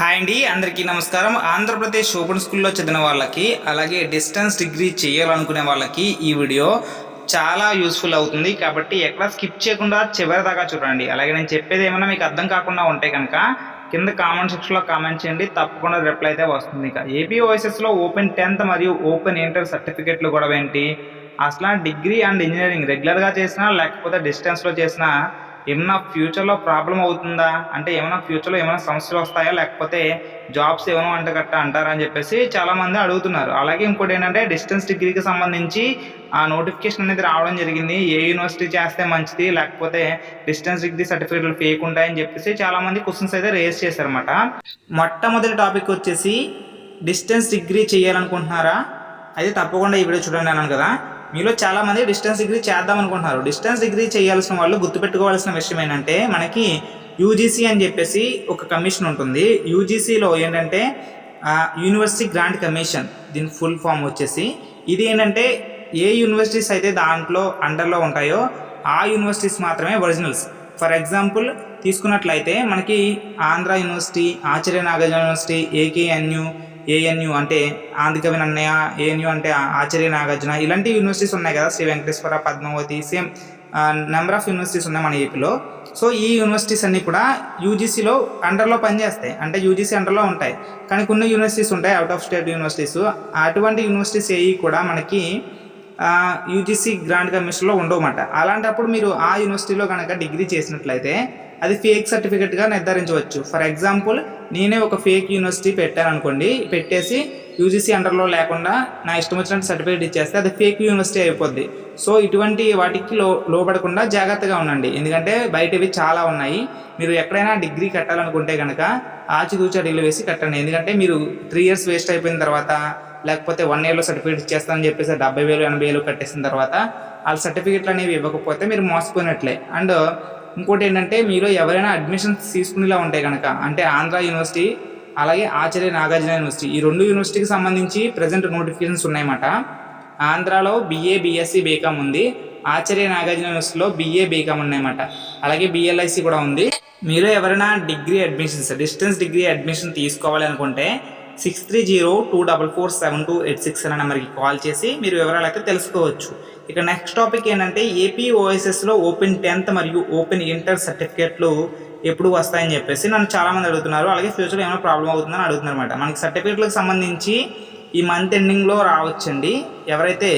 Hi అండి అందరికీ నమస్కారం. ఆంధ్రప్రదేశ్ ఓపెన్ స్కూల్లో చదివిన వాళ్ళకి అలాగే డిస్టెన్స్ డిగ్రీ చేయాలనుకునే వాళ్ళకి ఈ వీడియో చాలా యూస్ఫుల్ అవుతుంది. కాబట్టి ఎక్కడ స్కిప్ చేయకుండా చివరి దాకా చూడండి. అలాగే నేను చెప్పేది ఏమైనా మీకు అర్థం కాకుండా ఉంటే కనుక కింద కామెంట్ సెక్షన్లో కామెంట్ చేయండి. తప్పకుండా రిప్లై అయితే వస్తుంది. ఇక ఏపీ ఓఎస్ఎస్లో ఓపెన్ టెన్త్ మరియు ఓపెన్ ఇంటర్ సర్టిఫికెట్లు కూడా ఏంటి? అసలు డిగ్రీ అండ్ ఇంజనీరింగ్ రెగ్యులర్గా చేసినా లేకపోతే డిస్టెన్స్లో చేసినా ఏమన్నా ఫ్యూచర్లో ప్రాబ్లం అవుతుందా? అంటే ఏమైనా ఫ్యూచర్లో ఏమైనా సమస్యలు వస్తాయా? లేకపోతే జాబ్స్ ఏమైనా అంటే గట్ట అంటారా అని చెప్పేసి చాలామంది అడుగుతున్నారు. అలాగే ఇంకోటి ఏంటంటే డిస్టెన్స్ డిగ్రీకి సంబంధించి ఆ నోటిఫికేషన్ అనేది రావడం జరిగింది. ఏ యూనివర్సిటీ చేస్తే మంచిది? లేకపోతే డిస్టెన్స్ డిగ్రీ సర్టిఫికేట్లు ఫేక్ ఉంటాయని చెప్పేసి చాలామంది క్వశ్చన్స్ అయితే రేస్ చేశారన్నమాట. మొట్టమొదటి టాపిక్ వచ్చేసి డిస్టెన్స్ డిగ్రీ చేయాలనుకుంటున్నారా? అయితే తప్పకుండా ఈ వీడియో చూడండి అన్నాను కదా. మీలో చాలామంది డిస్టెన్స్ డిగ్రీ చేద్దాం అనుకుంటున్నారు. డిస్టెన్స్ డిగ్రీ చేయాల్సిన వాళ్ళు గుర్తుపెట్టుకోవాల్సిన విషయం ఏంటంటే మనకి యూజీసీ అని చెప్పేసి ఒక కమిషన్ ఉంటుంది. యూజీసీలో ఏంటంటే యూనివర్సిటీ గ్రాంట్ కమిషన్ దీని ఫుల్ ఫామ్ వచ్చేసి. ఇది ఏంటంటే ఏ యూనివర్సిటీస్ అయితే దాంట్లో అండర్లో ఉంటాయో ఆ యూనివర్సిటీస్ మాత్రమే ఒరిజినల్స్ ఫర్ ఎగ్జాంపుల్ తీసుకున్నట్లయితే మనకి Andhra university Acharya Nagarjuna university AKNU ANU అంటే ఆంధ్రకవి అన్నయ్య ఏఎన్యు అంటే ఆచార్య నాగార్జున ఇలాంటి యూనివర్సిటీస్ ఉన్నాయి కదా. Shri Venkateswara Padmavati same number of universities ఉన్నాయి మన ఏపీలో సో ఈ యూనివర్సిటీస్ అన్నీ కూడా యూజీసీలో అండర్లో పనిచేస్తాయి. అంటే యూజీసీ అండర్లో ఉంటాయి. కానీ కొన్ని యూనివర్సిటీస్ ఉంటాయి అవుట్ ఆఫ్ స్టేట్ యూనివర్సిటీస్ అటువంటి యూనివర్సిటీస్ ఏవి కూడా మనకి యూజీసీ గ్రాంట్ కమిషన్లో ఉండవన్నమాట అలాంటప్పుడు మీరు ఆ యూనివర్సిటీలో కనుక డిగ్రీ చేసినట్లయితే అది ఫేక్ సర్టిఫికెట్గా నిర్ధారించవచ్చు. ఫర్ ఎగ్జాంపుల్ నేనే ఒక ఫేక్ యూనివర్సిటీ పెట్టాను అనుకోండి పెట్టేసి యూజీసీ అండర్లో లేకుండా నా ఇష్టం వచ్చినట్టు సర్టిఫికేట్ ఇచ్చేస్తే అది ఫేక్ యూనివర్సిటీ అయిపోద్ది. సో ఇటువంటి వాటికి లో లోపడకుండా జాగ్రత్తగా ఉండండి. ఎందుకంటే బయటవి చాలా ఉన్నాయి. మీరు ఎక్కడైనా డిగ్రీ కట్టాలనుకుంటే కనుక ఆచితూచి అడిగిలు వేసి కట్టండి. ఎందుకంటే మీరు త్రీ ఇయర్స్ వేస్ట్ అయిపోయిన తర్వాత లేకపోతే వన్ ఇయర్లో సర్టిఫికేట్ ఇచ్చేస్తానని చెప్పేసి డెబ్బై వేలు ఎనభై వేలు కట్టేసిన తర్వాత వాళ్ళ సర్టిఫికేట్లు అనేవి ఇవ్వకపోతే మీరు మోసపోయినట్లే. అండ్ ఇంకోటి ఏంటంటే మీరు ఎవరైనా అడ్మిషన్స్ తీసుకునేలా ఉంటే కనుక అంటే ఆంధ్ర యూనివర్సిటీ అలాగే ఆచార్య నాగార్జున యూనివర్సిటీ ఈ రెండు యూనివర్సిటీకి సంబంధించి ప్రజెంట్ నోటిఫికేషన్స్ ఉన్నాయన్నమాట. ఆంధ్రాలో బిఏ బిఎస్సి బీకామ్ ఉంది. ఆచార్య నాగార్జున యూనివర్సిటీలో బిఏ బీకామ్ ఉన్నాయన్నమాట. అలాగే బిఎల్ఐసి కూడా ఉంది. మీరు ఎవరైనా degree admissions distance degree admission తీసుకోవాలి అనుకుంటే six three zero two double four seven two eight six అనే నెంబర్కి కాల్ చేసి మీరు వివరాలు అయితే తెలుసుకోవచ్చు. ఇక నెక్స్ట్ టాపిక్ ఏంటంటే ఏపీ ఓఎస్ఎస్లో ఓపెన్ టెన్త్ మరియు ఓపెన్ ఇంటర్ సర్టిఫికేట్లు ఎప్పుడు వస్తాయని చెప్పేసి నన్ను చాలామంది అడుగుతున్నారు. అలాగే ఫ్యూచర్లో ఏమైనా ప్రాబ్లం అవుతుందని అడుగుతున్నారు అనమాట మనకి సర్టిఫికేట్లకు సంబంధించి ఈ మంత్ ఎండింగ్లో రావచ్చండి. ఎవరైతే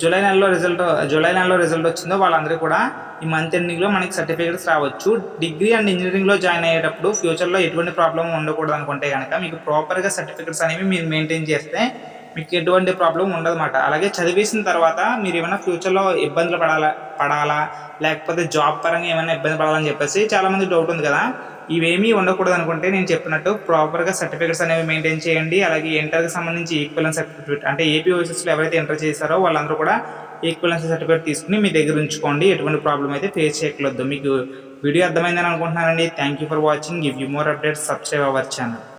జూలై నెలలో రిజల్ట్ జూలై నెలలో రిజల్ట్ వచ్చిందో వాళ్ళందరూ కూడా ఈ మంత్ ఎండింగ్లో మనకి సర్టిఫికేట్స్ రావచ్చు. డిగ్రీ అండ్ ఇంజనీరింగ్లో జాయిన్ అయ్యేటప్పుడు ఫ్యూచర్లో ఎటువంటి ప్రాబ్లం ఉండకూడదు అనుకుంటే కనుక మీకు ప్రాపర్గా సర్టిఫికేట్స్ అనేవి మీరు మెయింటైన్ చేస్తే మీకు ఎటువంటి ప్రాబ్లం ఉండదన్నమాట. అలాగే చదివేసిన తర్వాత మీరు ఏమైనా ఫ్యూచర్లో ఇబ్బందులు పడాలా పడాలా? లేకపోతే జాబ్ పరంగా ఏమైనా ఇబ్బంది పడాలని చెప్పేసి చాలామంది డౌట్ ఉంది కదా. ఇవేమీ ఉండకూడదు అనుకుంటే నేను చెప్పినట్టు ప్రాపర్గా సర్టిఫికేట్స్ అనేవి మెయింటైన్ చేయండి. అలాగే ఇంటర్కి సంబంధించి ఈక్వలెన్స్ సర్టిఫికేట్ అంటే ఏపీ ఓసెస్లో ఎవరైతే ఎంటర్ చేశారో వాళ్ళందరూ కూడా ఈక్వలెన్స్ సర్టిఫికేట్ తీసుకుని మీ దగ్గర ఉంచుకోండి. ఎటువంటి ప్రాబ్లం అయితే ఫేస్ చేయకూడదు మీకు వీడియో అర్థమైందని అనుకుంటున్నానండి. Thank you for watching give you more updates subscribe our channel